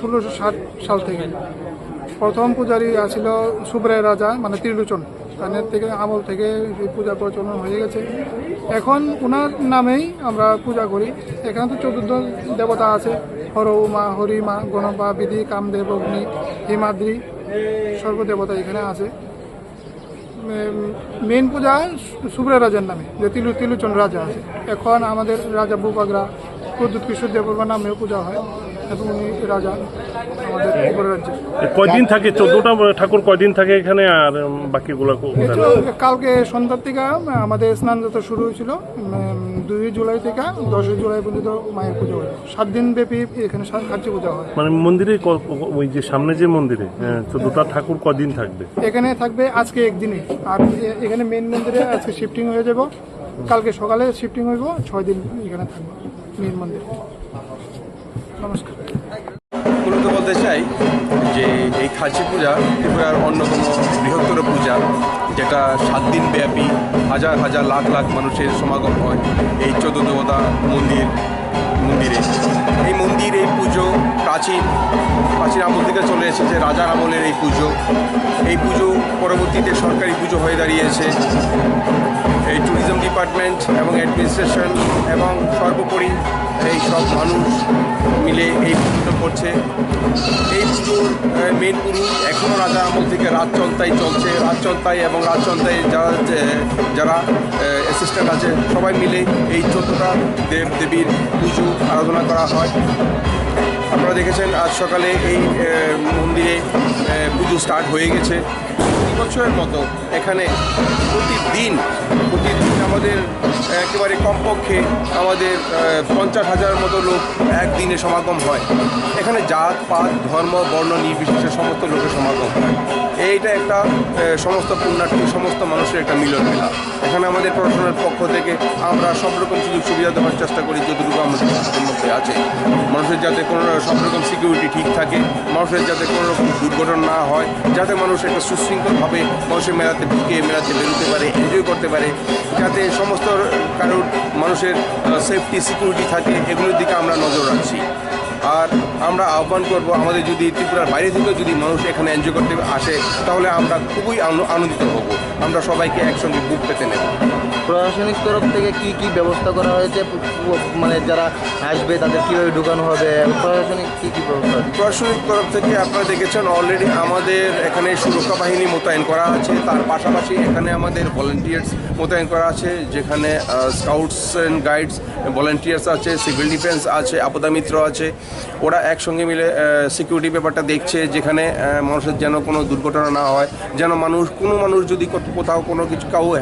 ষোলোশো ষাট সাল থেকে। প্রথম পূজারি আছিল সুব্রায় রাজা মানে ত্রিলোচন। তাদের থেকে, আমল থেকে পূজা প্রচলন হয়ে গেছে। এখন ওনার নামেই আমরা পূজা করি। এখানে তো চতুর্থ দেবতা আছে। হর উমা হরিমা গণপা, বিধি, কামদেব, অগ্নি, হিমাদ্রি, সর্বদেবতা এখানে আছে। মেন পূজা সুব্রা রাজার নামে, যে তিলু তিলুচন রাজা আছে। এখন আমাদের রাজা বুপাগরা প্রদ্যুৎ কিশোর দেববর্মা নামেও পূজা হয়। এবং উনি রাজা আমাদের উপর রাজ্যে কয়দিন থাকে? চোদ্দটা ঠাকুর কয়দিন থাকে এখানে আর বাকিগুলো কালকে সন্ধ্যার থেকে আমাদের স্নান যাত্রা শুরু হয়েছিল দুই জুলাই থেকে দশই জুলাই পর্যন্ত মায়ের পুজো হয়। সাত দিন ব্যাপী এখানে কার্য পূজা হয়। মানে মন্দিরে ওই যে সামনে যে মন্দিরে চোদ্দটা ঠাকুর কদিন থাকবে? এখানে থাকবে আজকে একদিনে। আর এখানে মেন মন্দিরে আজকে শিফটিং হয়ে যাব। কালকে সকালে শিফটিং হইব ছয় দিন এখানে থাকব মেন মন্দির। নমস্কার। মূলত বলতে চাই যে এই খাসি পূজা ত্রিপুরার অন্যতম বৃহত্তর পূজা, যেটা সাত দিন ব্যাপী হাজার হাজার লাখ লাখ মানুষের সমাগম হয়। এই চোদ্দ দেবতা মন্দির মন্দিরে এই মন্দির, এই পুজো প্রাচীন প্রাচীন আমল থেকে চলে এসেছে রাজার আমলের এই পুজো। এই পুজো পরবর্তীতে সরকারি পুজো হয়ে দাঁড়িয়েছে। এই ট্যুরিজম ডিপার্টমেন্ট এবং অ্যাডমিনিস্ট্রেশন এবং সর্বোপরি এই সব মানুষ মিলে এই পুজোটা করছে। এই পুজোর মেন পুরুষ এখনও রাজা আমল থেকে রাজচন্তাই চলছে রাজচন্তাই এবং রাজচন্তাই যারা যারা অ্যাসিস্ট্যান্ট আছে, সবাই মিলে এই চোদ্দটা দেব দেবীর পুজো আরাধনা করা হয়। আপনারা দেখেছেন, আজ সকালে এই মন্দিরে পুজো স্টার্ট হয়ে গেছে। বছরের মতো এখানে প্রতিদিন প্রতিদিন আমাদের, একেবারে কমপক্ষে আমাদের পঞ্চাশ হাজার মতো লোক একদিনে সমাগম হয়। এখানে জাত, পাত, ধর্ম, বর্ণ নির্বিশেষে সমস্ত লোকের সমাগম হয়। এইটা একটা সমস্ত পুণ্যার্থী, সমস্ত মানুষের একটা মিলন মেলা। এখানে আমাদের প্রশাসনের পক্ষ থেকে আমরা সব রকম সুযোগ সুবিধা দেওয়ার চেষ্টা করি, যতটুকু আমাদের মধ্যে আছে। মানুষের যাতে কোনো সব রকম সিকিউরিটি ঠিক থাকে, মানুষের যাতে কোনো রকম দুর্ঘটনা না হয়, যাতে মানুষ একটা সুশৃঙ্খলভাবে মানুষের মেলাতে ঢুকে, মেলাতে বেরোতে পারে এনজয় করতে পারে, যাতে সমস্ত কারোর মানুষের সেফটি সিকিউরিটি থাকে, এগুলোর দিকে আমরা নজর রাখছি। আর আমরা আহ্বান করব আমাদের যদি ত্রিপুরার বাইরে থেকেও যদি মানুষ এখানে এনজয় করতে আসে, তাহলে আমরা খুবই আনন্দ- আনন্দিত হব। আমরা সবাইকে একসঙ্গে বুক পেতে নেব। প্রশাসনিক তরফ থেকে কি কি ব্যবস্থা করা হয়েছে? মানে যারা আসবে তাদের কীভাবে ঢুকানো হবে? প্রশাসনিক কী কী ব্যবস্থা? প্রশাসনিক তরফ থেকে আপনারা দেখেছেন অলরেডি আমাদের এখানে সুরক্ষা বাহিনী মোতায়েন করা আছে। তার পাশাপাশি এখানে আমাদের ভলেন্টিয়ার্স মোতায়েন করা আছে, যেখানে স্কাউটস অ্যান্ড গাইডস ভলেন্টিয়ার্স আছে সিভিল ডিফেন্স আছে, আপদা মিত্র আছে। ওরা একসঙ্গে মিলে সিকিউরিটি ব্যাপারটা দেখছে, যেখানে মানুষের যেন কোনো দুর্ঘটনা না হয়, যেন মানুষ, কোনো মানুষ যদি কোথ- কোথাও কোনো কিছু, কাউ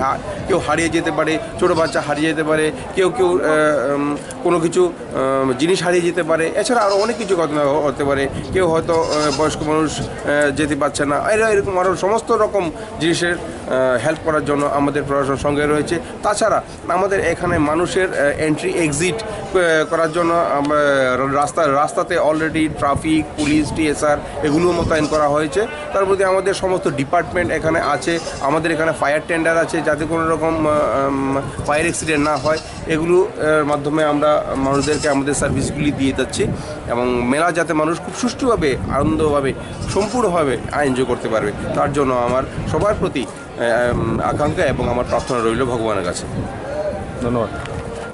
কেউ হারিয়ে যেতে পারে, ছোটো বাচ্চা হারিয়ে যেতে পারে, কেউ কেউ কোনো কিছু জিনিস হারিয়ে যেতে পারে, এছাড়া আরও অনেক কিছু ঘটনা হতে পারে। কেউ হয়তো বয়স্ক মানুষ যেতে পারছে না। এরা এরকম আরও সমস্ত রকম জিনিসের হেল্প করার জন্য আমাদের প্রশাসন সঙ্গে রয়েছে। তাছাড়া আমাদের এখানে মানুষের এন্ট্রি এক্সিট করার জন্য রাস্তা, রাস্তাতে অলরেডি ট্রাফিক পুলিশ টিএসআর এগুলো মোতায়েন করা হয়েছে। তার প্রতি আমাদের সমস্ত ডিপার্টমেন্ট এখানে আছে। আমাদের এখানে ফায়ার টেন্ডার আছে, যাতে কোনো রকম ফায়ার অ্যাক্সিডেন্ট না হয়। এগুলো মাধ্যমে আমরা মানুষদেরকে আমাদের সার্ভিসগুলি দিয়ে যাচ্ছি এবং মেলা যাতে মানুষ খুব সুষ্ঠুভাবে, আনন্দভাবে, সম্পূর্ণভাবে এনজয় করতে পারবে। তার জন্য আমার সবার প্রতি আকাঙ্ক্ষা এবং আমার প্রার্থনা রইল ভগবানের কাছে। ধন্যবাদ।